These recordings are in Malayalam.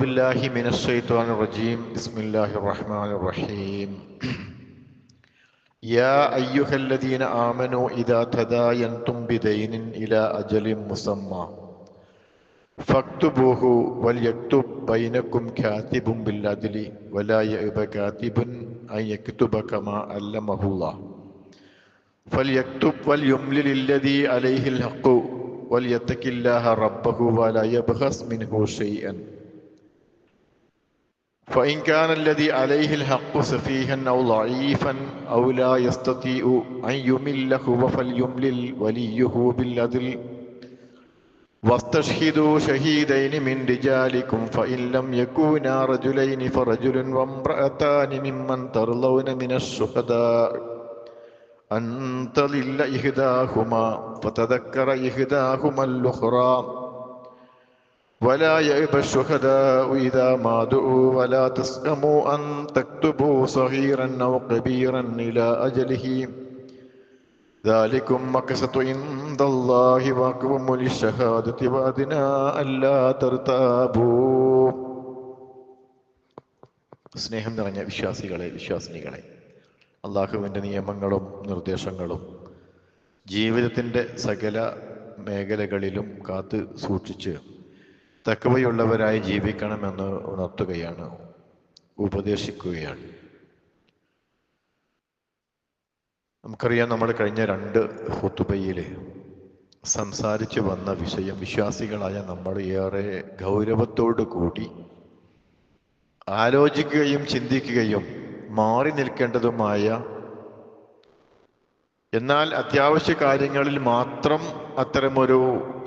بالله من الشيطان الرجيم بسم الله الرحمن الرحيم يا أيها الذين آمنوا إذا تداينتم بدين إلى أجل مسمى فاكتبوه وليكتب بينكم كاتب بالعدل ولا يأب كاتب أن يكتب كما علمه الله فليكتب وليملل الذي عليه الحق وليتق الله ربه ولا يبخس منه شيئا فإن كان الذي عليه الحق سفيها أو ضعيفا أو لا يستطيع أن يمل هو فليملل وليه بالعدل. واستشهدوا شهيدين من رجالكم فإن لم يكونا رجلين فرجل وامرأتان ممن ترضون من الشهداء. أن تضل إحداهما فتذكر إحداهما الأخرى. ولا يأب الشهداء إذا ما دعوا ولا تسأموا أن تكتبوا صغيرا أو كبيرا إلى أجله ذلكم مكسة عند الله وأقوم للشهادة وأدنى ألا ترتابوا സ്നേഹം നിറഞ്ഞ വിശ്വാസികളെ വിശ്വാസിനികളെ അള്ളാഹുവിൻ്റെ നിയമങ്ങളും നിർദ്ദേശങ്ങളും ജീവിതത്തിൻ്റെ സകല മേഖലകളിലും കാത്ത് സൂക്ഷിച്ച് തക്കവയുള്ളവരായി ജീവിക്കണമെന്ന് ഉണർത്തുകയാണ് ഉപദേശിക്കുകയാണ്. നമുക്കറിയാം നമ്മൾ കഴിഞ്ഞ രണ്ട് ഹുത്തുബയിൽ സംസാരിച്ചു വന്ന വിഷയം വിശ്വാസികളായ നമ്മൾ ഏറെ ഗൗരവത്തോടു കൂടി ആലോചിക്കുകയും ചിന്തിക്കുകയും മാറി നിൽക്കേണ്ടതുമായ എന്നാൽ അത്യാവശ്യ കാര്യങ്ങളിൽ മാത്രം അത്തരമൊരു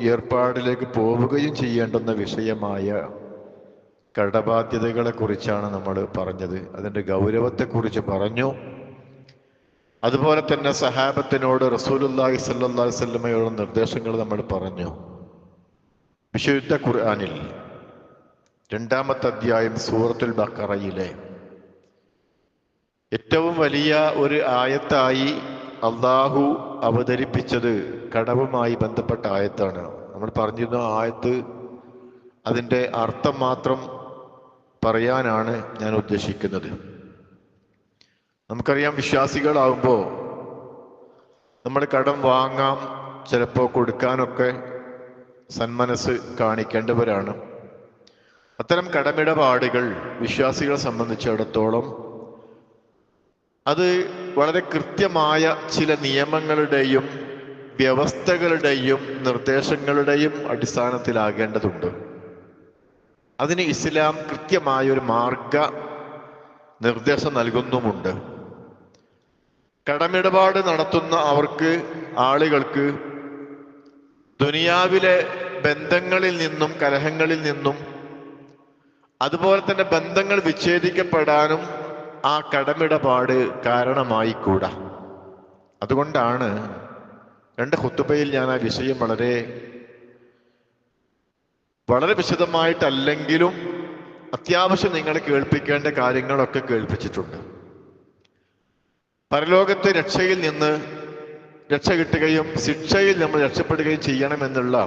ഏർപ്പാടിലേക്ക് പോവുകയും ചെയ്യേണ്ടുന്ന വിഷയമായ കടബാധ്യതകളെ കുറിച്ചാണ് നമ്മൾ പറഞ്ഞത്. അതിന്റെ ഗൗരവത്തെക്കുറിച്ച് പറഞ്ഞു. അതുപോലെ തന്നെ സഹാബത്തിനോട് റസൂലുല്ലാഹി സല്ലാ വല്ലമയോട് നിർദ്ദേശങ്ങൾ നമ്മൾ പറഞ്ഞു. വിശുദ്ധ ഖുർആാനിൽ രണ്ടാമത്തെ അധ്യായം സൂറത്തുൽ ബക്കറയിലെ ഏറ്റവും വലിയ ഒരു ആയത്തായി അള്ളാഹു അവതരിപ്പിച്ചത് കടവുമായി ബന്ധപ്പെട്ട ആയത്താണ്. നമ്മൾ പറഞ്ഞിരുന്ന ആയത്ത് അതിന്റെ അർത്ഥം മാത്രം പറയാനാണ് ഞാൻ ഉദ്ദേശിക്കുന്നത്. നമുക്കറിയാം വിശ്വാസികളാകുമ്പോൾ നമ്മൾ കടം വാങ്ങാം ചിലപ്പോൾ കൊടുക്കാനൊക്കെ സന്മനസ് കാണിക്കേണ്ടവരാണ്. അത്തരം കടമിടപാടുകൾ വിശ്വാസികളെ സംബന്ധിച്ചിടത്തോളം അത് വളരെ കൃത്യമായ ചില നിയമങ്ങളുടെയും വ്യവസ്ഥകളുടെയും നിർദ്ദേശങ്ങളുടെയും അടിസ്ഥാനത്തിലാകേണ്ടതുണ്ട്. അതിന് ഇസ്ലാം കൃത്യമായ ഒരു മാർഗ നിർദ്ദേശം നൽകുന്നുമുണ്ട്. കടമിടപാട് നടത്തുന്ന അവർക്ക് ആളുകൾക്ക് ദുനിയാവിലെ ബന്ധങ്ങളിൽ നിന്നും കലഹങ്ങളിൽ നിന്നും അതുപോലെ തന്നെ ബന്ധങ്ങൾ വിച്ഛേദിക്കപ്പെടാനും ആ കടമിടപാട് കാരണമായി കൂടാ അതുകൊണ്ടാണ് രണ്ട് ഹുത്തുബയിൽ ഞാൻ ആ വിഷയം വളരെ വളരെ വിശദമായിട്ടല്ലെങ്കിലും അത്യാവശ്യം നിങ്ങൾ കേൾപ്പിക്കേണ്ട കാര്യങ്ങളൊക്കെ കേൾപ്പിച്ചിട്ടുണ്ട്. പരലോകത്തെ രക്ഷയിൽ നിന്ന് രക്ഷ കിട്ടുകയും ശിക്ഷയിൽ നമ്മൾ രക്ഷപ്പെടുകയും ചെയ്യണമെന്നുള്ള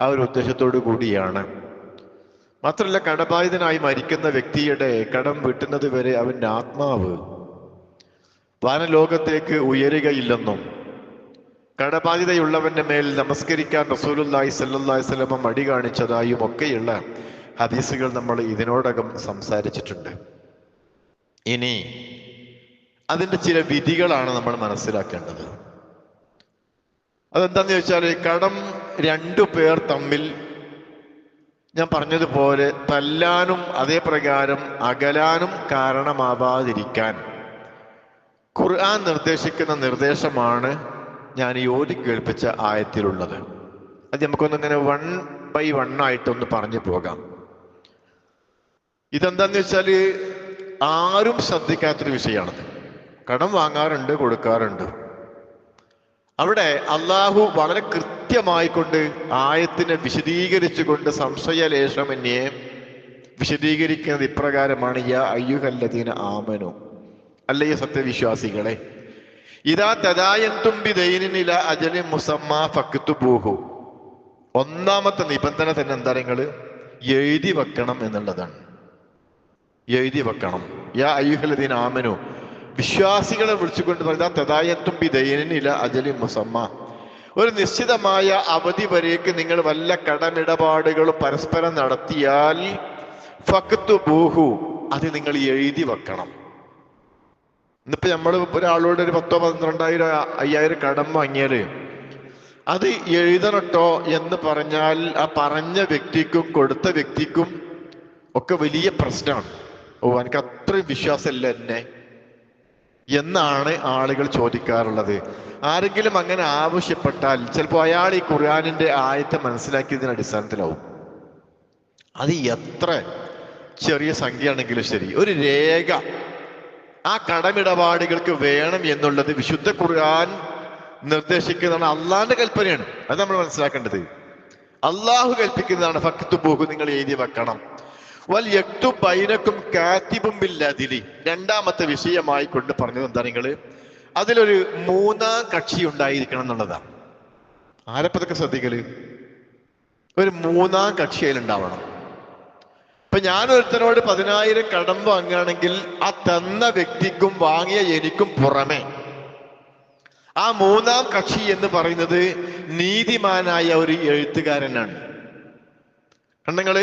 ആ ഒരു ഉദ്ദേശത്തോടു കൂടിയാണ് മാത്രമല്ല കടബാധിതനായി മരിക്കുന്ന വ്യക്തിയുടെ കടം വിട്ടുന്നത് വരെ അവന്റെ ആത്മാവ് വാനലോകത്തേക്ക് ഉയരുകയില്ലെന്നും കടബാധിതയുള്ളവന്റെ മേൽ നമസ്കരിക്കാൻ റസൂലുല്ലായി സല്ലാഹി സ്വലമ മടി കാണിച്ചതായും ഒക്കെയുള്ള ഹദീസുകൾ നമ്മൾ ഇതിനോടകം സംസാരിച്ചിട്ടുണ്ട്. ഇനി അതിന്റെ ചില വിധികളാണ് നമ്മൾ മനസ്സിലാക്കേണ്ടത്. അതെന്താന്ന് ചോദിച്ചാൽ കടം രണ്ടു പേർ തമ്മിൽ ഞാൻ പറഞ്ഞതുപോലെ തല്ലാനും അതേപ്രകാരം അകലാനും കാരണമാവാതിരിക്കാൻ. ഖുർആൻ നിർദ്ദേശിക്കുന്ന നിർദ്ദേശമാണ് ഞാൻ ഈ ഓതി കേൾപ്പിച്ച ആയത്തിലുള്ളത്. അത് നമുക്കൊന്ന് നമുക്കൊന്നിങ്ങനെ വൺ ബൈ വൺ ആയിട്ടൊന്ന് പറഞ്ഞു പോകാം. ഇതെന്താന്ന് വെച്ചാൽ ആരും ശ്രദ്ധിക്കാത്തൊരു വിഷയമാണത്. കടം വാങ്ങാറുണ്ട് കൊടുക്കാറുണ്ട്. അവിടെ അള്ളാഹു വളരെ കൃത്യമായിക്കൊണ്ട് ആയത്തിനെ വിശദീകരിച്ചുകൊണ്ട് സംശയലേശമന്യെ വിശദീകരിക്കുന്നത് ഇപ്രകാരമാണ് യാ അയ്യുഹല്ലദീന ആമനു. അല്ലേ സത്യവിശ്വാസികളെ ഇതാ തദായന്തുംബി ദൈനില അജലി മുസമ്മ ഫക്തുബൂഹു. ഒന്നാമത്തെ നിബന്ധന തന്നെ എന്താ നിങ്ങൾ എഴുതി വെക്കണം എന്നുള്ളതാണ്. എഴുതി വെക്കണം. യാ അയ്യുഹല്ലദീന ആമനു. വിശ്വാസികളെ വിളിച്ചുകൊണ്ട് പറഞ്ഞാൽ തദായത്തും ബിദൈനില അജലി മുസമ്മ. ഒരു നിശ്ചിതമായ അവധി വരേക്ക് നിങ്ങൾ വല്ല കടമിടപാടുകളും പരസ്പരം നടത്തിയാൽ ഫക്തു ബൂഹു അത് നിങ്ങൾ എഴുതി വെക്കണം. ഇന്നിപ്പോ നമ്മൾ ഒരാളോട് ഒരു പത്തോ പന്ത്രണ്ടായിരം അയ്യായിരം കടം വാങ്ങിയാൽ അത് എഴുതണട്ടോ എന്ന് പറഞ്ഞാൽ ആ പറഞ്ഞ വ്യക്തിക്കും കൊടുത്ത വ്യക്തിക്കും ഒക്കെ വലിയ പ്രശ്നമാണ് ഓ എനിക്ക് അത്രയും വിശ്വാസമല്ല എന്നെ. എന്നാണ് ആളുകൾ ചോദിക്കാറുള്ളത്. ആരെങ്കിലും അങ്ങനെ ആവശ്യപ്പെട്ടാൽ ചിലപ്പോൾ അയാൾ ഈ ഖുർആാനിന്റെ ആയത്തെ മനസ്സിലാക്കിയതിന് അടിസ്ഥാനത്തിലാവും. അത് എത്ര ചെറിയ സംഖ്യയാണെങ്കിലും ശരി. ഒരു രേഖ ആ കടമിടപാടുകൾക്ക് വേണം എന്നുള്ളത് വിശുദ്ധ ഖുർആൻ നിർദ്ദേശിക്കുന്നതാണ് അള്ളാഹിന്റെ കൽപ്പനയാണ്. അത് നമ്മൾ മനസ്സിലാക്കേണ്ടത്. അള്ളാഹു കൽപ്പിക്കുന്നതാണ് ഫക്തു പോകും നിങ്ങൾ എഴുതി വെക്കണം. വൽ യക്തു ബൈനക്കും കാത്തിബും ബില്ലതിലി രണ്ടാമത്തെ വിഷയമായി കൊണ്ട് പറഞ്ഞത് എന്താ നിങ്ങൾ അതിലൊരു മൂന്നാം കക്ഷി ഉണ്ടായിരിക്കണം എന്നുള്ളതാണ് ആരപ്പതൊക്കെ ശ്രദ്ധിക്കൽ? ഒരു മൂന്നാം കക്ഷി അതിലുണ്ടാവണം ഇപ്പൊ ഞാൻ ഒരുത്തനോട് പതിനായിരം കടം വാങ്ങുകയാണെങ്കിൽ ആ തന്ന വ്യക്തിക്കും വാങ്ങിയ എനിക്കും പുറമെ ആ മൂന്നാം കക്ഷി എന്ന് പറയുന്നത് നീതിമാനായ ഒരു എഴുത്തുകാരനാണ്. കണ്ടങ്ങൾ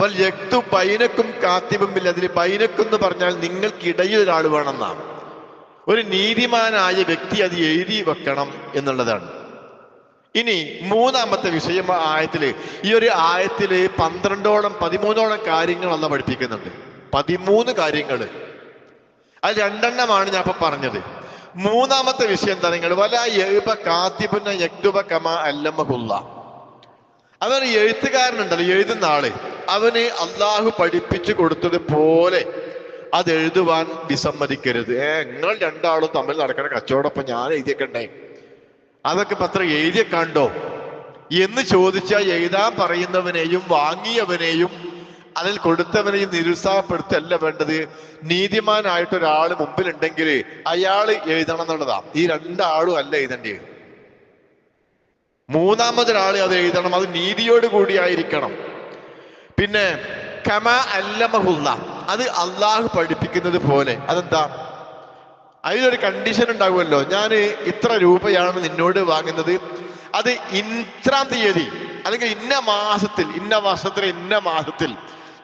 വൽ യക്തു ബൈനക്കും കാത്തിബും ഇല്ല അതിൽ ബൈനക്കും എന്ന് പറഞ്ഞാൽ നിങ്ങൾക്കിടയിൽ ഒരാൾ വേണമെന്നാണ്. ഒരു നീതിമാനായ വ്യക്തി അത് എഴുതി വെക്കണം എന്നുള്ളതാണ്. ഇനി മൂന്നാമത്തെ വിഷയം ആയത്തിൽ. ഈ ഒരു ആയത്തിൽ പന്ത്രണ്ടോളം പതിമൂന്നോളം കാര്യങ്ങൾ അന്ന് പഠിപ്പിക്കുന്നുണ്ട്. പതിമൂന്ന് കാര്യങ്ങൾ അത് രണ്ടെണ്ണമാണ് ഞാൻ ഇപ്പൊ പറഞ്ഞത്. മൂന്നാമത്തെ വിഷയം എന്താ നിങ്ങൾ വല എഴുപ കാത്തിബുന്ന യക്തുബ കമ അല്ലമഹുല്ല. അതൊരു എഴുത്തുകാരനുണ്ടല്ലോ എഴുതുന്ന ആൾ. അവന് അള്ളാഹു പഠിപ്പിച്ചു കൊടുത്തത് പോലെ അത് എഴുതുവാൻ വിസമ്മതിക്കരുത്. ഏ നിങ്ങൾ രണ്ടാളും തമ്മിൽ നടക്കണ കച്ചവടപ്പം ഞാൻ എഴുതിയേക്കണ്ടേ? അതൊക്കെ പത്രം എഴുതിയ കണ്ടോ എന്ന് ചോദിച്ചാൽ എഴുതാൻ പറയുന്നവനെയും വാങ്ങിയവനെയും അതിൽ കൊടുത്തവനെയും നിരുത്സാഹപ്പെടുത്തല്ല വേണ്ടത്. നീതിമാനായിട്ട് ഒരാൾ മുമ്പിലുണ്ടെങ്കിൽ അയാൾ എഴുതണം എന്നുള്ളതാ. ഈ രണ്ടാളും അല്ല എഴുതേണ്ടത്. മൂന്നാമതൊരാൾ അത് എഴുതണം. അത് നീതിയോട് കൂടിയായിരിക്കണം പിന്നെ കമ അല്ലമഹുല്ല. അത് അള്ളാഹു പഠിപ്പിക്കുന്നത് പോലെ. അതെന്താ? അതിലൊരു കണ്ടീഷൻ ഉണ്ടാകുമല്ലോ. ഞാൻ ഇത്ര രൂപയാണ് നിന്നോട് വാങ്ങുന്നത്. അത് ഇത്രാം തീയതി അല്ലെങ്കിൽ ഇന്ന മാസത്തിൽ ഇന്ന വർഷത്തിലെ ഇന്ന മാസത്തിൽ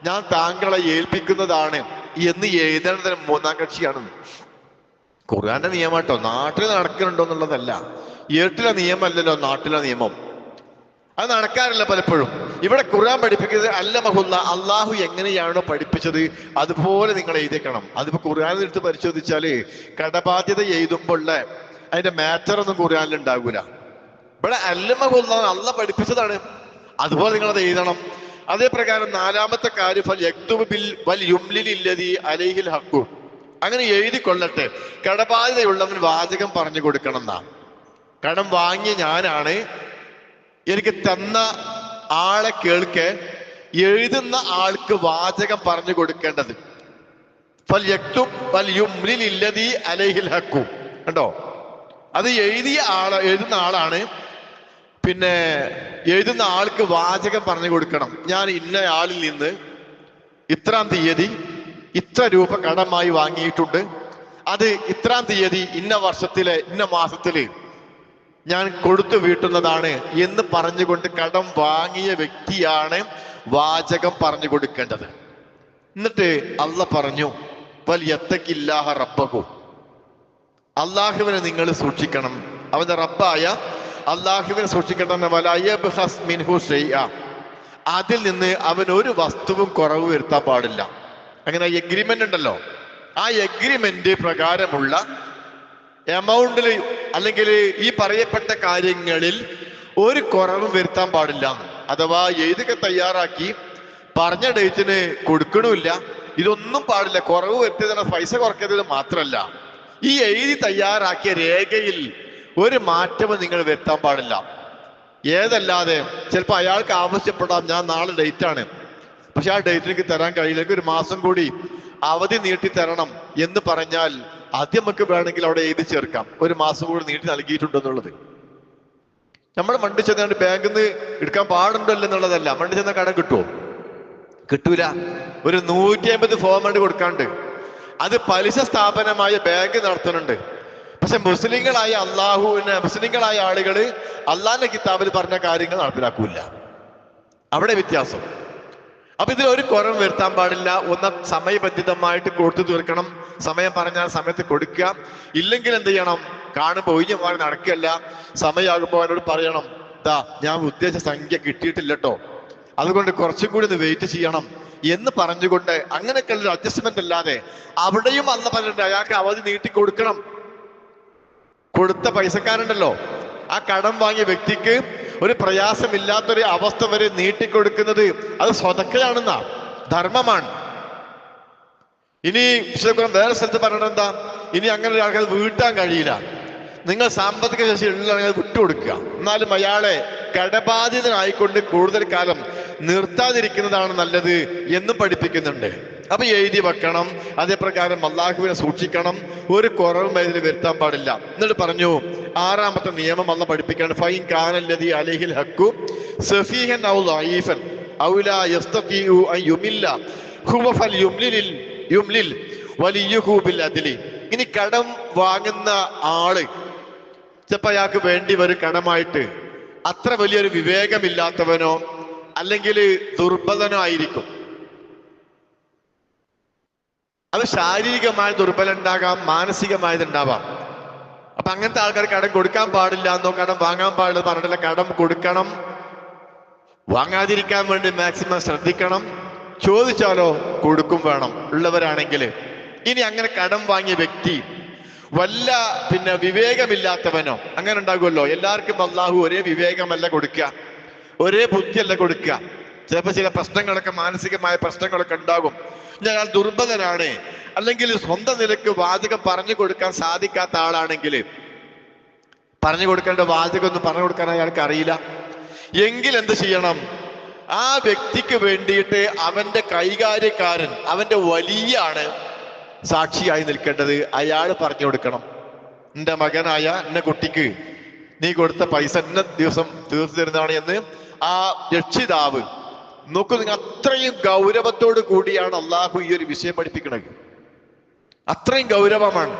ഞാൻ താങ്കളെ ഏൽപ്പിക്കുന്നതാണ് എന്ന് എഴുതേണ്ടതിന് മൂന്നാം കക്ഷിയാണ്. ഖുർആന്റെ കേട്ടോ. നാട്ടിൽ നടക്കുന്നുണ്ടോ എന്നുള്ളതല്ല. ഏട്ടിലെ നിയമമല്ലല്ലോ നാട്ടിലെ നിയമം. അത് നടക്കാറില്ല പലപ്പോഴും. ഇവിടെ ഖുർആൻ പഠിപ്പിക്കുന്നത് അല്ല മഹുല്ല അള്ളാഹു എങ്ങനെയാണോ പഠിപ്പിച്ചത് അതുപോലെ നിങ്ങൾ എഴുതിക്കണം അതിപ്പോ ഖുർആനിൽ എടുത്ത് പരിശോധിച്ചാൽ കടബാധ്യത എഴുതുമ്പോൾ അതിന്റെ മാറ്റർ ഒന്നും ഖുർആനിൽ ഉണ്ടാകൂല ഇവിടെ അല്ല മഹുല്ല അല്ല പഠിപ്പിച്ചതാണ്. അതുപോലെ നിങ്ങൾ അത് എഴുതണം. അതേ പ്രകാരം നാലാമത്തെ കാര്യം അലൈഹിൽ ഹക്കു. അങ്ങനെ എഴുതിക്കൊള്ളട്ടെ. കടബാധ്യതയുള്ളവൻ വാചകം പറഞ്ഞു കൊടുക്കണം എന്നാ. കടം വാങ്ങിയ ഞാനാണ് എനിക്ക് തന്ന ആളെ കേൾക്കെ എഴുതുന്ന ആൾക്ക് വാചകം പറഞ്ഞു കൊടുക്കേണ്ടത്. കണ്ടോ? അത് എഴുതിയ ആൾ എഴുതുന്ന ആളാണ്. പിന്നെ എഴുതുന്ന ആൾക്ക് വാചകം പറഞ്ഞു കൊടുക്കണം. ഞാൻ ഇന്ന ആളിൽ നിന്ന് ഇത്രാം തീയതി ഇത്ര രൂപ കടമായി വാങ്ങിയിട്ടുണ്ട്. അത് ഇത്രാം തീയതി ഇന്ന വർഷത്തിലെ ഇന്ന മാസത്തിൽ ഞാൻ കൊടുത്തു വീട്ടുന്നതാണ് എന്ന് പറഞ്ഞുകൊണ്ട് കടം വാങ്ങിയ വ്യക്തിയാണ് വാചകം പറഞ്ഞു കൊടുക്കേണ്ടത്. എന്നിട്ട് അള്ള പറഞ്ഞു വലിയത്തക്കില്ലാഹ റബ്ബഹു. അള്ളാഹുവിനെ നിങ്ങൾ സൂക്ഷിക്കണം. അവന്റെ റബ്ബായ അള്ളാഹുവിനെ സൂക്ഷിക്കണം മിൻഹു. അതിൽ നിന്ന് അവൻ ഒരു വസ്തുവും കുറവ് വരുത്താൻ പാടില്ല. അങ്ങനെ എഗ്രിമെന്റ് ഉണ്ടല്ലോ. ആ എഗ്രിമെന്റ് പ്രകാരമുള്ള എമൗണ്ടിൽ അല്ലെങ്കിൽ ഈ പറയപ്പെട്ട കാര്യങ്ങളിൽ ഒരു കുറവും വരുത്താൻ പാടില്ല. അഥവാ എഴുതൊക്കെ തയ്യാറാക്കി പറഞ്ഞ ഡേറ്റിന് കൊടുക്കണമില്ല ഇതൊന്നും പാടില്ല. കുറവ് വരുത്തിയതിന് പൈസ കുറയ്ക്കുന്നത് മാത്രമല്ല ഈ എഴുതി തയ്യാറാക്കിയ രേഖയിൽ ഒരു മാറ്റവും നിങ്ങൾ വരുത്താൻ പാടില്ല. ഏതല്ലാതെ ചിലപ്പോൾ അയാൾക്ക് ആവശ്യപ്പെടാം. ഞാൻ നാളെ ഡേറ്റ് ആണ്. പക്ഷെ ആ ഡേറ്റിലേക്ക് തരാൻ കഴിയില്ല. ഒരു മാസം കൂടി അവധി നീട്ടി തരണം എന്ന് പറഞ്ഞാൽ ആദ്യം നമുക്ക് വേണമെങ്കിൽ അവിടെ എഴുതി ചേർക്കാം. ഒരു മാസം കൂടി നീട്ടി നൽകിയിട്ടുണ്ടെന്നുള്ളത്. നമ്മൾ മണ്ടി ചെന്നാണ്ട് ബാങ്കിൽ നിന്ന് എടുക്കാൻ പാടുണ്ടല്ലോ എന്നുള്ളതല്ല മണ്ടി ചെന്ന കടം കിട്ടുമോ കിട്ടൂല. ഒരു നൂറ്റി അമ്പത് ഫോം വേണ്ടി കൊടുക്കാണ്ട്. അത് പലിശ സ്ഥാപനമായ ബാങ്ക് നടത്തുന്നുണ്ട്. പക്ഷെ മുസ്ലിങ്ങളായ അള്ളാഹുവിനെ മുസ്ലിങ്ങളായ ആളുകൾ അള്ളാഹിന്റെ കിതാബിൽ പറഞ്ഞ കാര്യങ്ങൾ നടപ്പിലാക്കൂല. അവിടെ വ്യത്യാസം. അപ്പൊ ഇതിൽ ഒരു കുറവ് വരുത്താൻ പാടില്ല. ഒന്ന് സമയബന്ധിതമായിട്ട് കൊടുത്തു തീർക്കണം. സമയം പറഞ്ഞാൽ സമയത്ത് കൊടുക്കുക. ഇല്ലെങ്കിൽ എന്ത് ചെയ്യണം? കാണുമ്പോൾ ഒഴിഞ്ഞു മാറി നടക്കുകയല്ല. സമയമാകുമ്പോൾ അവനോട് പറയണം ദാ ഞാൻ ഉദ്ദേശ സംഖ്യ കിട്ടിയിട്ടില്ല കേട്ടോ അതുകൊണ്ട് കുറച്ചും കൂടി ഒന്ന് വെയിറ്റ് ചെയ്യണം. എന്ന് പറഞ്ഞുകൊണ്ട് അങ്ങനെയൊക്കെ ഒരു അഡ്ജസ്റ്റ്മെന്റ് അല്ലാതെ അവിടെയും അന്ന് പറഞ്ഞിട്ട് അയാൾക്ക് അവധി നീട്ടി കൊടുക്കണം. കൊടുത്ത പൈസക്കാരുണ്ടല്ലോ. ആ കടം വാങ്ങിയ വ്യക്തിക്ക് ഒരു പ്രയാസമില്ലാത്തൊരു അവസ്ഥ വരെ നീട്ടിക്കൊടുക്കുന്നത് അത് സ്വതക്കയാണെന്ന. ധർമ്മമാണ്. ഇനി വേറെ സ്ഥലത്ത് പറയണത് എന്താ? ഇനി അങ്ങനെ ഒരാൾക്ക് വീട്ടാൻ കഴിയില്ല. നിങ്ങൾ സാമ്പത്തിക ശേഷി ഉള്ളതാണെങ്കിൽ അത് വിട്ടുകൊടുക്കുക. എന്നാലും അയാളെ കടബാധിതനായിക്കൊണ്ട് കൂടുതൽ കാലം നിർത്താതിരിക്കുന്നതാണ് നല്ലത് എന്ന് പഠിപ്പിക്കുന്നുണ്ട്. അപ്പൊ എഴുതി വെക്കണം. അതേപ്രകാരം അള്ളാഹുവിനെ സൂക്ഷിക്കണം. ഒരു കുറവും അതിൽ വരുത്താൻ പാടില്ല. എന്നിട്ട് പറഞ്ഞു ആറാമത്തെ നിയമം അല്ല പഠിപ്പിക്കാണ്. ഫൈൻ കാനല്ലതി അലഹിൽ ഹക്കു സഫീഹൻ ഔ ലഈഫൻ ഔ ലാ യസ്തതിഉ അൻ യുമില്ല. ഹുവ ഫൽ യുംലിൽ യുംലിൽ വലിയുഹു അതിലി ഇനി കടം വാങ്ങുന്ന ആൾ ചിലപ്പോ അയാൾക്ക് വേണ്ടി വരും കടമായിട്ട്. അത്ര വലിയൊരു വിവേകമില്ലാത്തവനോ അല്ലെങ്കിൽ ദുർബലനോ ആയിരിക്കും. അത് ശാരീരികമായ ദുർബലം ഉണ്ടാകാം മാനസികമായത് ഉണ്ടാവാം. അപ്പൊ അങ്ങനത്തെ ആൾക്കാർ കടം കൊടുക്കാൻ പാടില്ല എന്നോ കടം വാങ്ങാൻ പാടില്ല പറഞ്ഞിട്ടില്ല കടം കൊടുക്കണം. വാങ്ങാതിരിക്കാൻ വേണ്ടി മാക്സിമം ശ്രദ്ധിക്കണം. ചോദിച്ചാലോ കൊടുക്കും വേണം ഉള്ളവരാണെങ്കിൽ. ഇനി അങ്ങനെ കടം വാങ്ങിയ വ്യക്തി വല്ല പിന്നെ വിവേകമില്ലാത്തവനോ അങ്ങനെ ഉണ്ടാകുമല്ലോ. എല്ലാവർക്കും അള്ളാഹു ഒരേ വിവേകമല്ല കൊടുക്കുക ഒരേ ബുദ്ധിയല്ല കൊടുക്കുക. ചിലപ്പോൾ ചില പ്രശ്നങ്ങളൊക്കെ മാനസികമായ പ്രശ്നങ്ങളൊക്കെ ഉണ്ടാകും. ഞാൻ ദുർബലനാണ് അല്ലെങ്കിൽ സ്വന്തം നിലയ്ക്ക് വാചകം പറഞ്ഞു കൊടുക്കാൻ സാധിക്കാത്ത ആളാണെങ്കിൽ പറഞ്ഞു കൊടുക്കേണ്ട വാചകം ഒന്നും പറഞ്ഞു കൊടുക്കാൻ അയാൾക്ക് അറിയില്ല. എങ്കിൽ എന്ത് ചെയ്യണം? ആ വ്യക്തിക്ക് വേണ്ടിയിട്ട് അവന്റെ കൈകാര്യക്കാരൻ അവന്റെ വലിയാണ് സാക്ഷിയായി നിൽക്കേണ്ടത്. അയാൾ പറഞ്ഞു കൊടുക്കണം. എന്റെ മകനായ എന്റെ കുട്ടിക്ക് നീ കൊടുത്ത പൈസ എന്ന ദിവസം തീർത്തു തരുന്നതാണ് എന്ന് ആ രക്ഷിതാവ് നോക്കൂ നിങ്ങൾ അത്രയും ഗൗരവത്തോട് കൂടിയാണ് അള്ളാഹു ഈ ഒരു വിഷയം പഠിപ്പിക്കുന്നത് അത്രയും ഗൗരവമാണ്.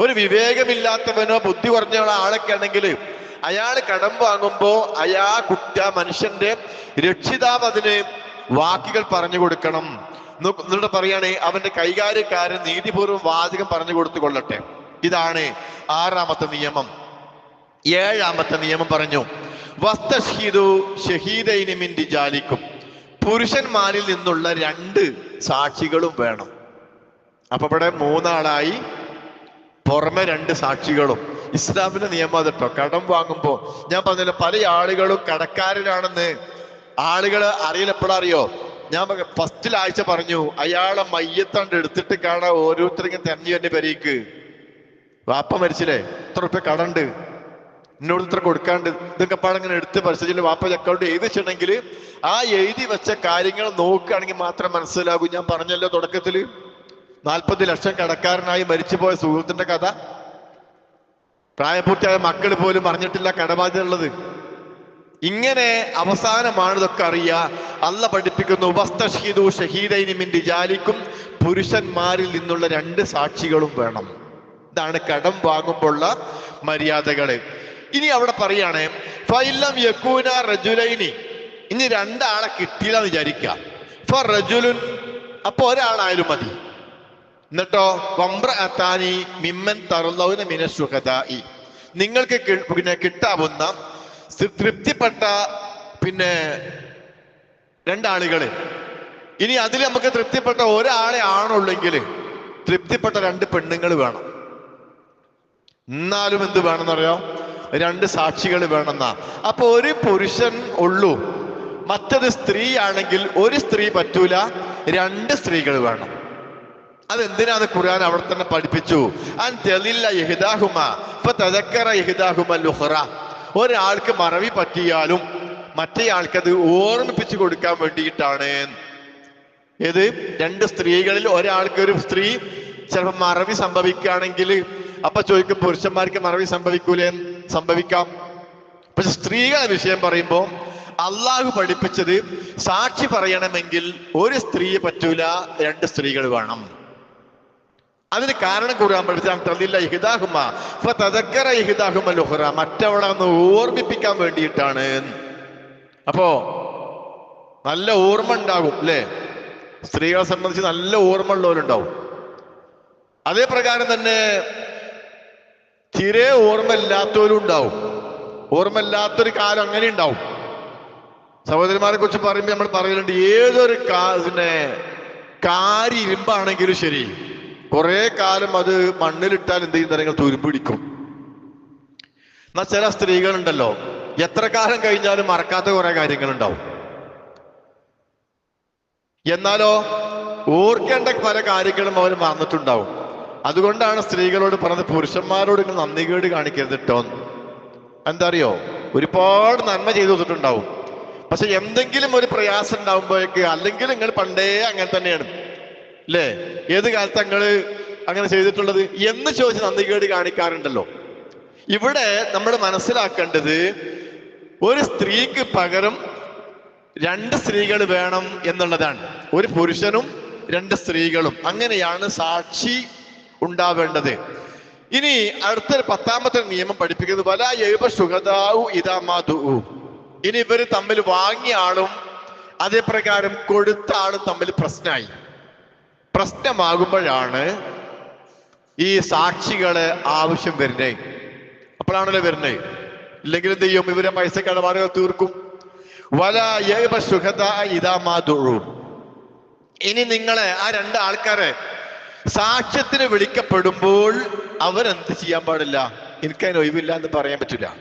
ഒരു വിവേകമില്ലാത്തവനോ ബുദ്ധി കുറഞ്ഞ ആളൊക്കെ ആണെങ്കിൽ അയാൾ കടം വാങ്ങുമ്പോ അയാ കുട്ടി ആ മനുഷ്യന്റെ രക്ഷിതാവ് അതിന് വാക്കുകൾ പറഞ്ഞു കൊടുക്കണം. എന്നിട്ട് പറയുകയാണെ അവന്റെ കൈകാര്യക്കാരൻ നീതിപൂർവം വാചകം പറഞ്ഞു കൊടുത്തു കൊള്ളട്ടെ. ഇതാണ് ആറാമത്തെ നിയമം. ഏഴാമത്തെ നിയമം പറഞ്ഞു വസ്തഷീദു ഷഹീദൈനിമിന്റെ ജാലിക്കും. പുരുഷന്മാരിൽ നിന്നുള്ള രണ്ട് സാക്ഷികളും വേണം. അപ്പൊ ഇവിടെ മൂന്നാളായി പുറമെ രണ്ട് സാക്ഷികളും. ഇസ്ലാമിന്റെ നിയമം അതിട്ടോ കടം വാങ്ങുമ്പോൾ ഞാൻ പറഞ്ഞില്ല പല ആളുകളും കടക്കാരനാണെന്ന്. ആളുകൾ അറിയോ? ഞാൻ ഫസ്റ്റിൽ ആഴ്ച പറഞ്ഞു അയാളെ മയ്യത്തണ്ട് എടുത്തിട്ട് കാണാൻ ഓരോരുത്തർക്കും തെരഞ്ഞു തന്നെ പെരീക്ക്. വാപ്പ മരിച്ചില്ലേ? ഇത്ര ഉപ്പ കടണ്ട്. എന്നോട് ഇത്ര കൊടുക്കാണ്ട് ഇതൊക്കെ പാടങ്ങനെ എടുത്ത് പരിശോധിച്ചില്ല വാപ്പ അക്കൗണ്ട് എഴുതിച്ചിട്ടുണ്ടെങ്കിൽ ആ എഴുതി വെച്ച കാര്യങ്ങൾ നോക്കുകയാണെങ്കിൽ മാത്രം മനസ്സിലാകൂ. ഞാൻ പറഞ്ഞല്ലോ തുടക്കത്തിൽ നാൽപ്പത് ലക്ഷം കടക്കാരനായി മരിച്ചുപോയ സുഹൃത്തിന്റെ കഥ. പ്രായപൂർത്തിയായ മക്കൾ പോലും അറിഞ്ഞിട്ടില്ല കടബാധ്യത ഉള്ളത് ഇങ്ങനെ അവസാനമാണ് ഇതൊക്കെ അറിയുക. അല്ല പഠിപ്പിക്കുന്നു വസ്തഷീദു ഷഹീദൈനിമിന്റെ ജാലിക്കും പുരുഷന്മാരിൽ നിന്നുള്ള രണ്ട് സാക്ഷികളും വേണം. ഇതാണ് കടം വാങ്ങുമ്പോഴുള്ള മര്യാദകൾ. ഇനി അവിടെ പറയാണ് ഫൈലം യക്കൂന റജുലൈനി. ഇനി രണ്ടാളെ കിട്ടിയില്ല എന്ന് വിചാരിക്കുക. ഫ റജുലുൻ അപ്പൊ ഒരാളായാലും മതി. എന്നിട്ടോ വമ്ര അത്താനി മിമ്മൻ തറുന്നവന് മിന സുഖദായി. നിങ്ങൾക്ക് പിന്നെ കിട്ടാവുന്ന തൃപ്തിപ്പെട്ട പിന്നെ രണ്ടാളികളെ. ഇനി അതിൽ നമുക്ക് തൃപ്തിപ്പെട്ട ഒരാളെ ആണുള്ളെങ്കിൽ തൃപ്തിപ്പെട്ട രണ്ട് പെണ്ണുങ്ങൾ വേണം. എന്നാലും എന്ത് വേണമെന്നറിയോ? രണ്ട് സാക്ഷികൾ വേണമെന്നാ. അപ്പൊ ഒരു പുരുഷൻ ഉള്ളൂ. മറ്റത് സ്ത്രീ ആണെങ്കിൽ ഒരു സ്ത്രീ പറ്റൂല രണ്ട് സ്ത്രീകൾ വേണം. അതെന്തിനാണ് ഖുർആൻ അവിടെ തന്നെ പഠിപ്പിച്ചു? അൻ ഒരാൾക്ക് മറവി പറ്റിയാലും മറ്റേ ആൾക്കത് ഓർമ്മിപ്പിച്ചു കൊടുക്കാൻ വേണ്ടിയിട്ടാണ്. ഏത്? രണ്ട് സ്ത്രീകളിൽ ഒരാൾക്ക് ഒരു സ്ത്രീ ചിലപ്പോൾ മറവി സംഭവിക്കുകയാണെങ്കിൽ അപ്പൊ ചോദിക്കും പുരുഷന്മാർക്ക് മറവി സംഭവിക്കൂലേ? സംഭവിക്കാം. പക്ഷെ സ്ത്രീകളുടെ വിഷയം പറയുമ്പോൾ അള്ളാഹു പഠിപ്പിച്ചത് സാക്ഷി പറയണമെങ്കിൽ ഒരു സ്ത്രീയെ പറ്റൂല രണ്ട് സ്ത്രീകൾ വേണം. അതിന് കാരണം ഖുർആൻ പഠിപ്പിച്ച ഇഹിദാഹുമ. ഫതദക്കറ ഇഹിദാഹുമ ലുഹ്റ. മറ്റവളെ ഒന്ന് ഓർമ്മിപ്പിക്കാൻ വേണ്ടിയിട്ടാണ്. അപ്പോ നല്ല ഓർമ്മ ഉണ്ടാകും അല്ലേ? സ്ത്രീകളെ സംബന്ധിച്ച് നല്ല ഓർമ്മ ഉള്ളവരുണ്ടാവും. അതേ പ്രകാരം തന്നെ തീരെ ഓർമ്മയില്ലാത്തവരും ഉണ്ടാവും ഓർമ്മ ഓർമ്മയില്ലാത്തൊരു കാലം അങ്ങനെ ഉണ്ടാവും. സഹോദരിമാരെ കുറിച്ച് പറയുമ്പോൾ നമ്മൾ പറയുന്നുണ്ട് ഏതൊരു കാ പിന്നെ കാരി ഇരുമ്പാണെങ്കിലും ശരി. കുറെ കാലം അത് മണ്ണിലിട്ടാൽ എന്ത് ചെയ്യും തരങ്ങൾ തുരുമ്പിടിക്കും എന്നാ ചില സ്ത്രീകളുണ്ടല്ലോ എത്ര കാലം കഴിഞ്ഞാലും മറക്കാത്ത കുറെ കാര്യങ്ങളുണ്ടാവും. എന്നാലോ ഓർക്കേണ്ട പല കാര്യങ്ങളും അവർ മറന്നിട്ടുണ്ടാവും. അതുകൊണ്ടാണ് സ്ത്രീകളോട് പറഞ്ഞത് പുരുഷന്മാരോട് നിങ്ങൾ നന്ദി കേട് കാണിക്കരുത് കേട്ടോ എന്താ അറിയോ ഒരുപാട് നന്മ ചെയ്തു തന്നിട്ടുണ്ടാവും പക്ഷെ എന്തെങ്കിലും ഒരു പ്രയാസം ഉണ്ടാവുമ്പോഴേക്ക് അല്ലെങ്കിൽ നിങ്ങൾ പണ്ടേ അങ്ങനെ തന്നെയാണ്. അല്ലേ ഏത് കാലത്ത് നിങ്ങൾ അങ്ങനെ ചെയ്തിട്ടുള്ളത്? എന്ന് ചോദിച്ച് നന്ദി കേട് കാണിക്കാറുണ്ടല്ലോ. ഇവിടെ നമ്മൾ മനസ്സിലാക്കേണ്ടത് ഒരു സ്ത്രീക്ക് പകരം രണ്ട് സ്ത്രീകൾ വേണം എന്നുള്ളതാണ്. ഒരു പുരുഷനും രണ്ട് സ്ത്രീകളും. അങ്ങനെയാണ് സാക്ഷി ഉണ്ടാവേണ്ടത്. ഇനി അടുത്ത പത്താമത്തെ നിയമം പഠിപ്പിക്കുന്നത് വല എഴുപ സുഗതാവു ഇതാമാതു ഇനി ഇവർ തമ്മിൽ വാങ്ങിയ ആളും അതേ പ്രകാരം കൊടുത്ത ആളും തമ്മിൽ പ്രശ്നമായി. പ്രശ്നമാകുമ്പോഴാണ് ഈ സാക്ഷികളെ ആവശ്യം വരുന്നേ. അപ്പോഴാണല്ലോ വരുന്നേ. ഇല്ലെങ്കിൽ എന്ത് ചെയ്യും? ഇവരെ പൈസ ഇടപാടുകൾ തീർക്കും. വല സുഖത ഇതാമാതുഴു ഇനി നിങ്ങളെ ആ രണ്ട് ആൾക്കാരെ സാക്ഷ്യത്തിന് വിളിക്കപ്പെടുമ്പോൾ അവരെന്ത് ചെയ്യാൻ പാടില്ല? എനിക്കതിന് ഒഴിവില്ല എന്ന് പറയാൻ പറ്റില്ല.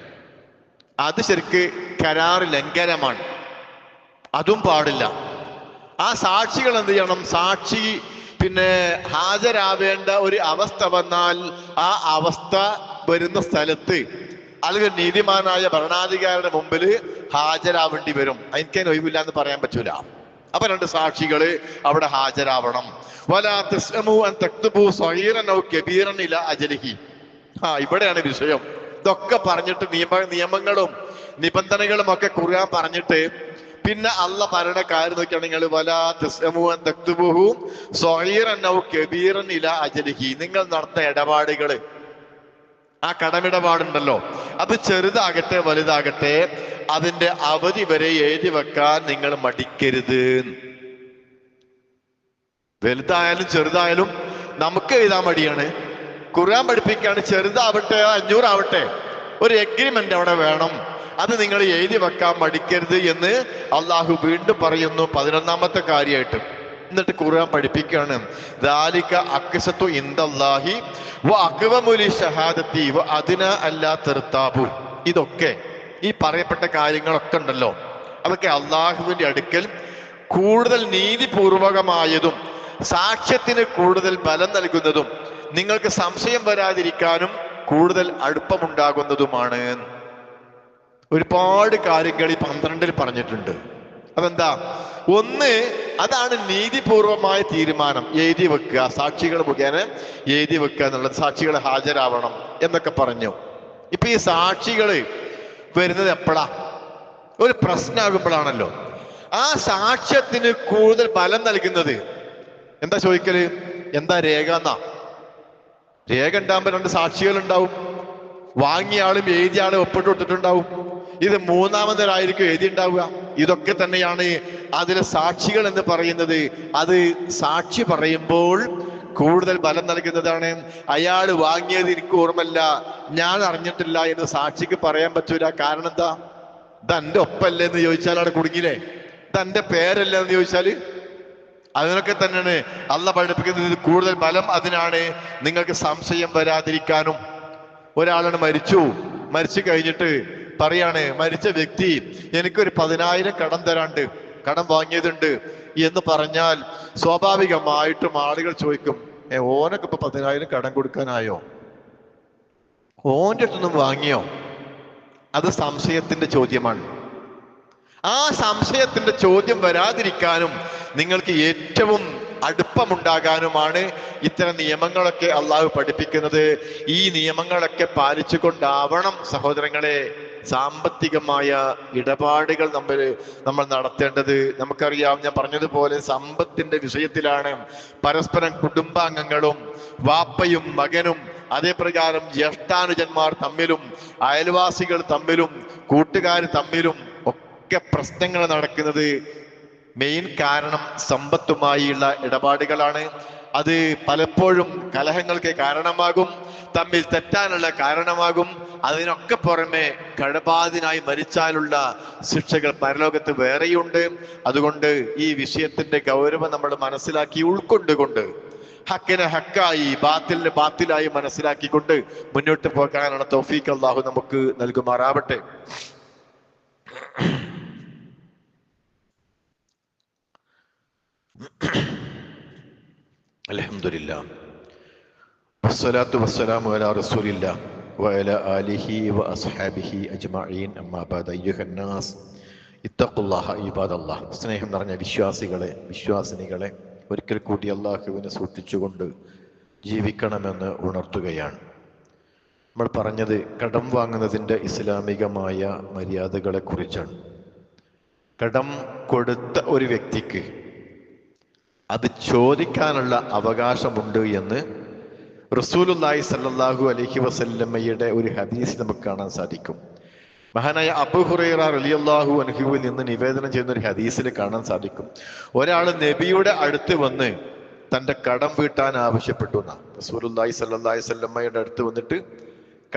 അത് ശരിക്ക് കരാർ ലംഘനമാണ്. അതും പാടില്ല. ആ സാക്ഷികൾ എന്ത് ചെയ്യണം? സാക്ഷി പിന്നെ ഹാജരാവേണ്ട ഒരു അവസ്ഥ വന്നാൽ ആ അവസ്ഥ വരുന്ന സ്ഥലത്ത് അല്ലെങ്കിൽ നീതിമാനായ ഭരണാധികാരിയുടെ മുമ്പിൽ ഹാജരാവേണ്ടി വരും. എനിക്കതിന് ഒഴിവില്ല എന്ന് പറയാൻ പറ്റൂല. അപ്പൊ രണ്ട് സാക്ഷികൾ അവിടെ ഹാജരാവണം. അജലിഹി. ആ ഇവിടെയാണ് വിഷയം. ഇതൊക്കെ പറഞ്ഞിട്ട് നിയമ നിയമങ്ങളും നിബന്ധനകളും ഒക്കെ ഖുർആൻ പറഞ്ഞിട്ട് പിന്നെ അല്ല പറയണ കാര്യം നോക്കുകയാണെങ്കിൽ നിങ്ങൾ നടത്തുന്ന ഇടപാടുകൾ. ആ കടമിടപാടുണ്ടല്ലോ. അത് ചെറുതാകട്ടെ വലുതാകട്ടെ അതിന്റെ അവധി വരെ എഴുതി വെക്കാൻ നിങ്ങൾ മടിക്കരുത്. വലുതായാലും ചെറുതായാലും നമുക്ക് എഴുതാൻ മടിയാണ്. ഖുർആൻ പഠിപ്പിക്കുകയാണ് ചെറുതാവട്ടെ അഞ്ഞൂറാവട്ടെ. ഒരു എഗ്രിമെന്റ് അവിടെ വേണം. അത് നിങ്ങൾ എഴുതി വെക്കാൻ മടിക്കരുത് എന്ന് അള്ളാഹു വീണ്ടും പറയുന്നു പതിനൊന്നാമത്തെ കാര്യമായിട്ട്. എന്നിട്ട് ഖുർആൻ പഠിപ്പിക്കുകയാണ്. ദാലിക അക്സത്തു ഇന്ദല്ലാഹി വ അക്വമുലി ഷഹാദത്തി വ അതിന അല്ലാ തെർത്താബു ഇതൊക്കെ ഈ പറയപ്പെട്ട കാര്യങ്ങളൊക്കെ ഉണ്ടല്ലോ. അതൊക്കെ അള്ളാഹുവിന്റെ അടുക്കൽ കൂടുതൽ നീതിപൂർവകമായതും സാക്ഷ്യത്തിന് കൂടുതൽ ബലം നൽകുന്നതും നിങ്ങൾക്ക് സംശയം വരാതിരിക്കാനും കൂടുതൽ അടുപ്പമുണ്ടാകുന്നതുമാണ്. ഒരുപാട് കാര്യങ്ങൾ ഈ പന്ത്രണ്ടിൽ പറഞ്ഞിട്ടുണ്ട്. അതെന്താ? ഒന്ന് അതാണ് നീതിപൂർവമായ തീരുമാനം. എഴുതി വെക്കുക സാക്ഷികൾ മുഖേന എഴുതി വെക്കുക എന്നുള്ളത് സാക്ഷികൾ ഹാജരാവണം എന്നൊക്കെ പറഞ്ഞു. ഇപ്പൊ ഈ സാക്ഷികൾ വരുന്നത് എപ്പോഴാ ഒരു പ്രശ്നമാകുമ്പോഴാണല്ലോ ആ സാക്ഷ്യത്തിന് കൂടുതൽ ബലം നൽകുന്നത്. എന്താ ചോദിക്കൽ? എന്താ രേഖ എന്നാ? രേഖ ഉണ്ടാകുമ്പോ രണ്ട് സാക്ഷികൾ ഉണ്ടാവും വാങ്ങിയ ആളും എഴുതിയ ആളും ഒപ്പിട്ട് കൊടുത്തിട്ടുണ്ടാവും. ഇത് മൂന്നാമതൊരായിരിക്കും എഴുതി ഉണ്ടാവുക ഇതൊക്കെ തന്നെയാണ് അതിലെ സാക്ഷികൾ എന്ന് പറയുന്നത്. അത് സാക്ഷി പറയുമ്പോൾ കൂടുതൽ ബലം നൽകുന്നതാണ്. അയാൾ വാങ്ങിയത് എനിക്ക് ഓർമ്മല്ല ഞാൻ അറിഞ്ഞിട്ടില്ല എന്ന് സാക്ഷിക്ക് പറയാൻ പറ്റൂല. കാരണം എന്താ? തന്റെ ഒപ്പല്ലേ എന്ന് ചോദിച്ചാൽ അവിടെ കുടുങ്ങിയില്ലേ? തന്റെ പേരല്ലേ എന്ന് ചോദിച്ചാൽ? അതിനൊക്കെ തന്നെയാണ് അല്ല പഠിപ്പിക്കുന്നത്. കൂടുതൽ ബലം അതിനാണ്. നിങ്ങൾക്ക് സംശയം വരാതിരിക്കാനും ഒരാളാണ് മരിച്ചു. മരിച്ചു കഴിഞ്ഞിട്ട് പറയാണ് മരിച്ച വ്യക്തി എനിക്കൊരു പതിനായിരം കടം തരാണ്ട് കടം വാങ്ങിയതുണ്ട് എന്ന് പറഞ്ഞാൽ സ്വാഭാവികമായിട്ടും ആളുകൾ ചോദിക്കും ഏ ഓനൊക്കെ ഇപ്പൊ പതിനായിരം കടം കൊടുക്കാനായോ? ഓന്റെ അടുത്തൊന്നും വാങ്ങിയോ? അത് സംശയത്തിന്റെ ചോദ്യമാണ്. ആ സംശയത്തിന്റെ ചോദ്യം വരാതിരിക്കാനും നിങ്ങൾക്ക് ഏറ്റവും അടുപ്പമുണ്ടാകാനുമാണ് ഇത്തരം നിയമങ്ങളൊക്കെ അള്ളാഹു പഠിപ്പിക്കുന്നത്. ഈ നിയമങ്ങളൊക്കെ പാലിച്ചുകൊണ്ടാവണം സഹോദരങ്ങളെ സാമ്പത്തികമായ ഇടപാടുകൾ നമ്മൾ നമ്മൾ നടത്തേണ്ടത്. നമുക്കറിയാം ഞാൻ പറഞ്ഞതുപോലെ സമ്പത്തിന്റെ വിഷയത്തിലാണ് പരസ്പരം കുടുംബാംഗങ്ങളും വാപ്പയും മകനും അതേപ്രകാരം ജ്യേഷ്ഠാനുജന്മാർ തമ്മിലും അയൽവാസികൾ തമ്മിലും കൂട്ടുകാർ തമ്മിലും ഒക്കെ പ്രശ്നങ്ങൾ നടക്കുന്നത്. മെയിൻ കാരണം സമ്പത്തുമായുള്ള ഇടപാടുകളാണ്. അത് പലപ്പോഴും കലഹങ്ങൾക്ക് കാരണമാകും തമ്മിൽ തെറ്റാനുള്ള കാരണമാകും. അതിനൊക്കെ പുറമെ കടബാധിനായി മരിച്ചാലുള്ള ശിക്ഷകൾ പരലോകത്ത് വേറെയുണ്ട്. അതുകൊണ്ട് ഈ വിഷയത്തിന്റെ ഗൗരവം നമ്മൾ മനസ്സിലാക്കി ഉൾക്കൊണ്ടുകൊണ്ട് ഹക്കിനെ ഹക്കായി ബാത്തിലിന് ബാത്തിലായി മനസ്സിലാക്കിക്കൊണ്ട് മുന്നോട്ട് പോകാനുള്ള തൗഫീഖ് അള്ളാഹു നമുക്ക് നൽകുമാറാവട്ടെ. വസ്സലാമു ആലിഹി അമ്മാ ഇത്തഖുല്ലാഹ ഇബാദല്ലാഹ്. സ്നേഹം നിറഞ്ഞ വിശ്വാസികളെ വിശ്വാസിനികളെ ഒരിക്കൽ കൂടി അള്ളാഹുവിനെ സൂക്ഷിച്ചുകൊണ്ട് ജീവിക്കണമെന്ന് ഉണർത്തുകയാണ്. നമ്മൾ പറഞ്ഞത് കടം വാങ്ങുന്നതിന്റെ ഇസ്ലാമികമായ മര്യാദകളെ കുറിച്ചാണ് കടം കൊടുത്ത ഒരു വ്യക്തിക്ക് അത് ചോദിക്കാനുള്ള അവകാശമുണ്ട് എന്ന് റസൂലുല്ലായി സല്ലാഹു അലഹി വസല്ലമ്മയുടെ ഒരു ഹദീസ് നമുക്ക് കാണാൻ സാധിക്കും. മഹാനായ അബു ഹുറൈറ റളിയല്ലാഹു അൻഹുവിൽ നിന്ന് നിവേദനം ചെയ്യുന്ന ഒരു ഹദീസിൽ കാണാൻ സാധിക്കും. ഒരാൾ നബിയുടെ അടുത്ത് വന്ന് തന്റെ കടം വീട്ടാൻ ആവശ്യപ്പെട്ടു എന്നാ റസൂലുല്ലായി സല്ലാഹി സ്വല്ലമ്മയുടെ അടുത്ത് വന്നിട്ട്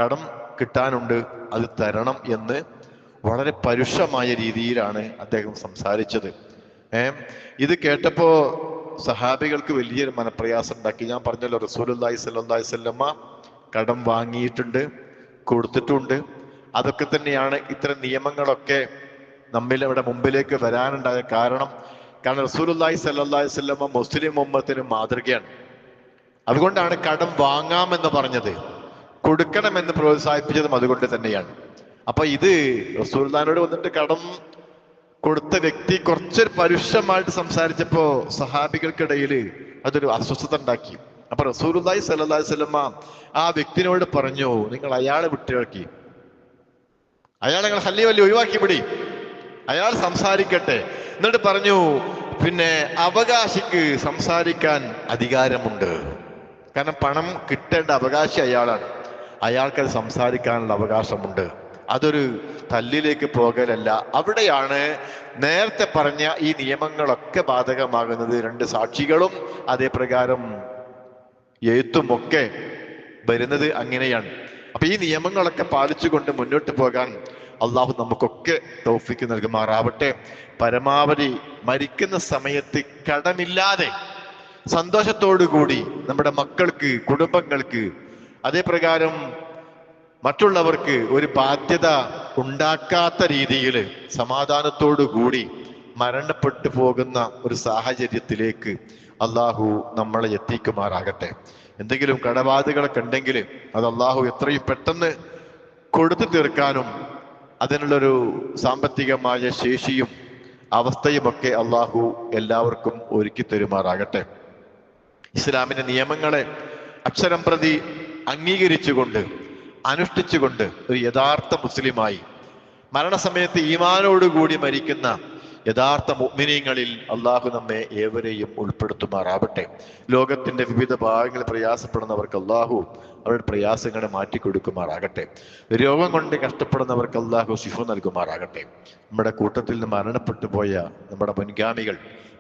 കടം കിട്ടാനുണ്ട് അത് തരണം എന്ന് വളരെ പരുഷമായ രീതിയിലാണ് അദ്ദേഹം സംസാരിച്ചത്. ഏ ഇത് കേട്ടപ്പോ സഹാബികൾക്ക് വലിയൊരു മനപ്രയാസം ഉണ്ടാക്കി. ഞാൻ പറഞ്ഞല്ലോ റസൂലുല്ലാഹി സ്വല്ലല്ലാഹി സ്വല്ലമ്മ കടം വാങ്ങിയിട്ടുണ്ട് കൊടുത്തിട്ടുണ്ട്. അതൊക്കെ തന്നെയാണ് ഇത്തരം നിയമങ്ങളൊക്കെ നമ്മിൽ ഇവിടെ മുമ്പിലേക്ക് വരാനുണ്ടായ കാരണം. കാരണം റസൂലുല്ലാഹി സ്വല്ലല്ലാഹി സ്വല്ലമ്മ മുസ്ലിം ഉമ്മത്തിന് മാതൃകയാണ്. അതുകൊണ്ടാണ് കടം വാങ്ങാമെന്ന് പറഞ്ഞത്. കൊടുക്കണമെന്ന് പ്രോത്സാഹിപ്പിച്ചതും അതുകൊണ്ട് തന്നെയാണ്. അപ്പൊ ഇത് റസൂൽദാനോട് വന്നിട്ട് കടം കൊടുത്ത വ്യക്തി കുറച്ചൊരു പരുഷമായിട്ട് സംസാരിച്ചപ്പോ സഹാബികൾക്കിടയിൽ അതൊരു അസ്വസ്ഥത ഉണ്ടാക്കി. അപ്പൊ റസൂലുല്ലായി സല്ലല്ലാഹി വസല്ലമ ആ വ്യക്തിനോട് പറഞ്ഞു നിങ്ങൾ അയാളെ വിട്ടിറക്കി അയാളെ നിങ്ങൾ ഹല്ലി വല്ലി ഒഴിവാക്കി പിടി അയാൾ സംസാരിക്കട്ടെ. എന്നിട്ട് പറഞ്ഞു പിന്നെ അവകാശിക്ക് സംസാരിക്കാൻ അധികാരമുണ്ട്. കാരണം പണം കിട്ടേണ്ട അവകാശി അയാളാണ്. അയാൾക്കത് സംസാരിക്കാനുള്ള അവകാശമുണ്ട്. അതൊരു തല്ലിലേക്ക് പോകലല്ല. അവിടെയാണ് നേരത്തെ പറഞ്ഞ ഈ നിയമങ്ങളൊക്കെ ബാധകമാകുന്നത്. രണ്ട് സാക്ഷികളും അതേപ്രകാരം എഴുത്തുമൊക്കെ വരുന്നത് അങ്ങനെയാണ്. അപ്പൊ ഈ നിയമങ്ങളൊക്കെ പാലിച്ചുകൊണ്ട് മുന്നോട്ട് പോകാൻ അള്ളാഹു നമുക്കൊക്കെ തൗഫിക്ക് നൽകുമാറാവട്ടെ. പരമാവധി മരിക്കുന്ന സമയത്ത് കടമില്ലാതെ സന്തോഷത്തോടു കൂടി നമ്മുടെ മക്കൾക്ക് കുടുംബങ്ങൾക്ക് അതേ പ്രകാരം മറ്റുള്ളവർക്ക് ഒരു ബാധ്യത ഉണ്ടാക്കാത്ത രീതിയിൽ സമാധാനത്തോടു കൂടി മരണപ്പെട്ടു പോകുന്ന ഒരു സാഹചര്യത്തിലേക്ക് അള്ളാഹു നമ്മളെ എത്തിക്കുമാറാകട്ടെ. എന്തെങ്കിലും കടബാധകളൊക്കെ ഉണ്ടെങ്കിൽ അത് അള്ളാഹു എത്രയും പെട്ടെന്ന് കൊടുത്തു തീർക്കാനും അതിനുള്ളൊരു സാമ്പത്തികമായ ശേഷിയും അവസ്ഥയും ഒക്കെ അള്ളാഹു എല്ലാവർക്കും ഒരുക്കി തരുമാറാകട്ടെ. ഇസ്ലാമിന്റെ നിയമങ്ങളെ അക്ഷരം പ്രതി അംഗീകരിച്ചുകൊണ്ട് അനുഷ്ഠിച്ചുകൊണ്ട് ഒരു യഥാർത്ഥ മുസ്ലിമായി. മരണസമയത്ത് ഈമാനോടുകൂടി മരിക്കുന്ന യഥാർത്ഥ മുഗ്മിനീങ്ങളിൽ അള്ളാഹു നമ്മെ ഏവരെയും ഉൾപ്പെടുത്തുമാറാവട്ടെ. ലോകത്തിന്റെ വിവിധ ഭാഗങ്ങളിൽ പ്രയാസപ്പെടുന്നവർക്ക് അള്ളാഹു അവരുടെ പ്രയാസങ്ങളെ മാറ്റിക്കൊടുക്കുമാറാകട്ടെ. രോഗം കൊണ്ട് കഷ്ടപ്പെടുന്നവർക്ക് അള്ളാഹു ശിഫു നൽകുമാറാകട്ടെ. നമ്മുടെ കൂട്ടത്തിൽ നിന്ന് മരണപ്പെട്ടു പോയ നമ്മുടെ മുൻഗാമികൾ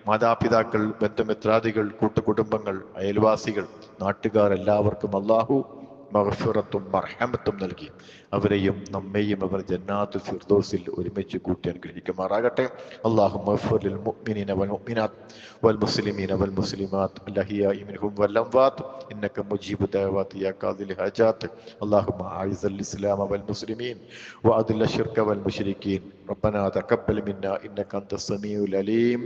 മാതാപിതാക്കൾ ബന്ധുമിത്രാദികൾ കൂട്ടുകുടുംബങ്ങൾ അയൽവാസികൾ നാട്ടുകാർ എല്ലാവർക്കും അള്ളാഹു മഹഫിറത്തും മർഹമത്തും നൽകി അവരെയും നമ്മെയും അവർ ജന്നാത്തു ഫിർദോസിൽ ഒരുമിച്ച് കൂട്ടി അനുഗ്രഹിക്കുമാറാകട്ടെ അള്ളാഹു മഹഫുലിൽ മുഅ്മിനീന വൽ മുഅ്മിനാത്ത് വൽ മുസ്ലിമീന വൽ മുസ്ലിമാത്ത് അല്ലഹിയായി മിൻഹും വൽ അംവാത്ത് ഇന്നക മുജീബു ദഅവാതി യാ ഖാദിൽ ഹജാത്ത് اللهم أعز الإسلام والمسلمين وأذل الشرك والمشركين ربنا تقبل منا إنك أنت السميع العليم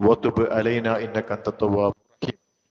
وتب علينا إنك أنت التواب